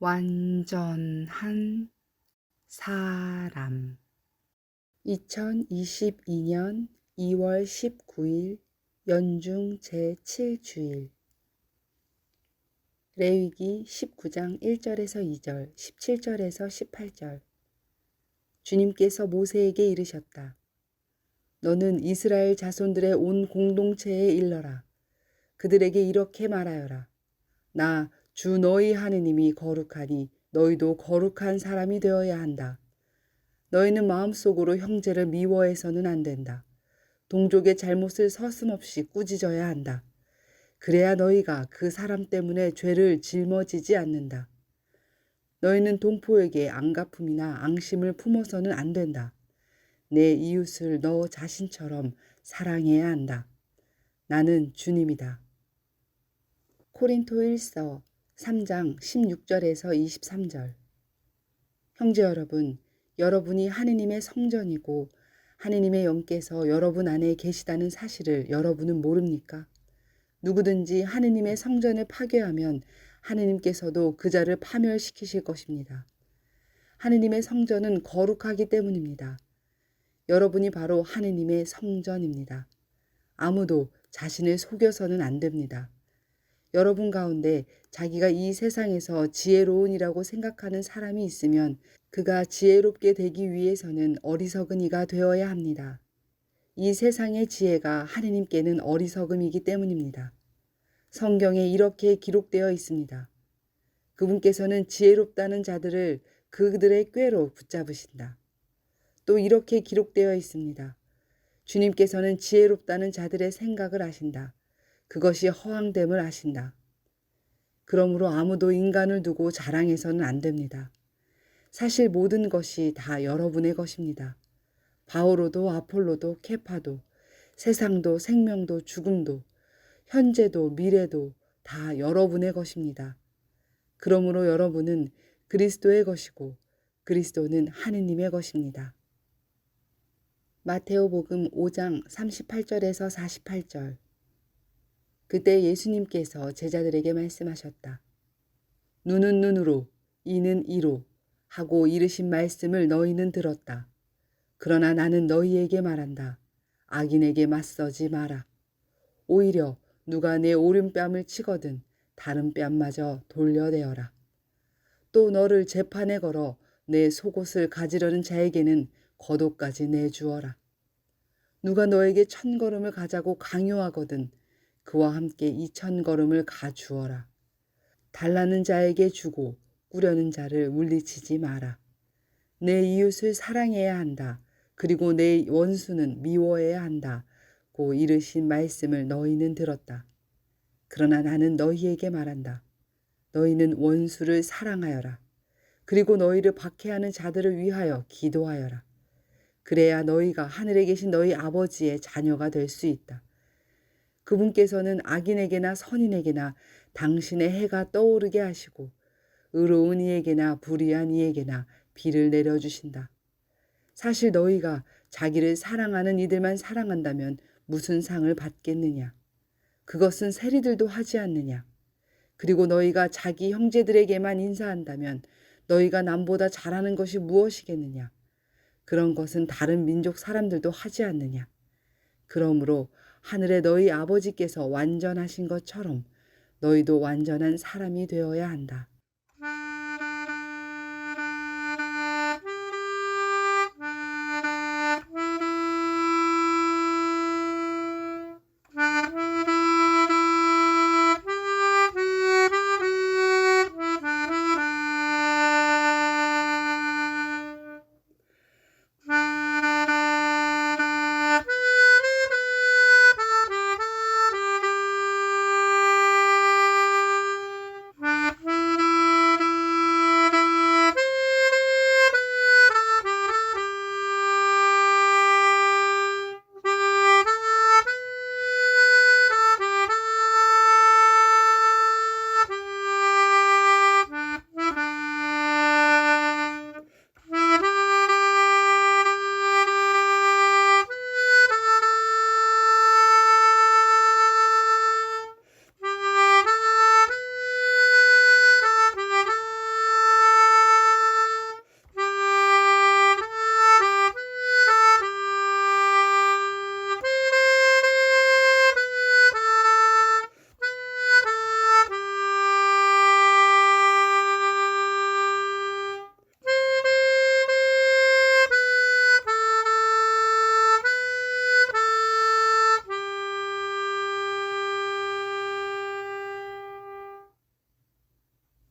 완전한 사람 2022년 2월 19일 연중 제7주일 레위기 19장 1절에서 2절, 17절에서 18절 주님께서 모세에게 이르셨다. 너는 이스라엘 자손들의 온 공동체에 일러라. 그들에게 이렇게 말하여라. 나 주 너희 하느님이 거룩하니 너희도 거룩한 사람이 되어야 한다. 너희는 마음속으로 형제를 미워해서는 안 된다. 동족의 잘못을 서슴없이 꾸짖어야 한다. 그래야 너희가 그 사람 때문에 죄를 짊어지지 않는다. 너희는 동포에게 앙가품이나 앙심을 품어서는 안 된다. 내 이웃을 너 자신처럼 사랑해야 한다. 나는 주님이다. 코린토 1서 3장 16절에서 23절 형제 여러분, 여러분이 하느님의 성전이고 하느님의 영께서 여러분 안에 계시다는 사실을 여러분은 모릅니까? 누구든지 하느님의 성전을 파괴하면 하느님께서도 그 자를 파멸시키실 것입니다. 하느님의 성전은 거룩하기 때문입니다. 여러분이 바로 하느님의 성전입니다. 아무도 자신을 속여서는 안 됩니다. 여러분 가운데 자기가 이 세상에서 지혜로운이라고 생각하는 사람이 있으면 그가 지혜롭게 되기 위해서는 어리석은 이가 되어야 합니다. 이 세상의 지혜가 하느님께는 어리석음이기 때문입니다. 성경에 이렇게 기록되어 있습니다. 그분께서는 지혜롭다는 자들을 그들의 꾀로 붙잡으신다. 또 이렇게 기록되어 있습니다. 주님께서는 지혜롭다는 자들의 생각을 아신다. 그것이 허황됨을 아신다. 그러므로 아무도 인간을 두고 자랑해서는 안 됩니다. 사실 모든 것이 다 여러분의 것입니다. 바오로도 아폴로도 케파도 세상도 생명도 죽음도 현재도 미래도 다 여러분의 것입니다. 그러므로 여러분은 그리스도의 것이고 그리스도는 하느님의 것입니다. 마테오복음 5장 38절에서 48절 그때 예수님께서 제자들에게 말씀하셨다. 눈은 눈으로, 이는 이로 하고 이르신 말씀을 너희는 들었다. 그러나 나는 너희에게 말한다. 악인에게 맞서지 마라. 오히려 누가 내 오른뺨을 치거든 다른 뺨마저 돌려내어라. 또 너를 재판에 걸어 내 속옷을 가지려는 자에게는 겉옷까지 내주어라. 누가 너에게 천 걸음을 가자고 강요하거든 그와 함께 이천 걸음을 가주어라. 달라는 자에게 주고 꾸려는 자를 물리치지 마라. 내 이웃을 사랑해야 한다. 그리고 내 원수는 미워해야 한다. 고 이르신 말씀을 너희는 들었다. 그러나 나는 너희에게 말한다. 너희는 원수를 사랑하여라. 그리고 너희를 박해하는 자들을 위하여 기도하여라. 그래야 너희가 하늘에 계신 너희 아버지의 자녀가 될 수 있다. 그분께서는 악인에게나 선인에게나 당신의 해가 떠오르게 하시고 의로운 이에게나 불의한 이에게나 비를 내려주신다. 사실 너희가 자기를 사랑하는 이들만 사랑한다면 무슨 상을 받겠느냐? 그것은 세리들도 하지 않느냐? 그리고 너희가 자기 형제들에게만 인사한다면 너희가 남보다 잘하는 것이 무엇이겠느냐? 그런 것은 다른 민족 사람들도 하지 않느냐? 그러므로 하늘에 너희 아버지께서 완전하신 것처럼 너희도 완전한 사람이 되어야 한다.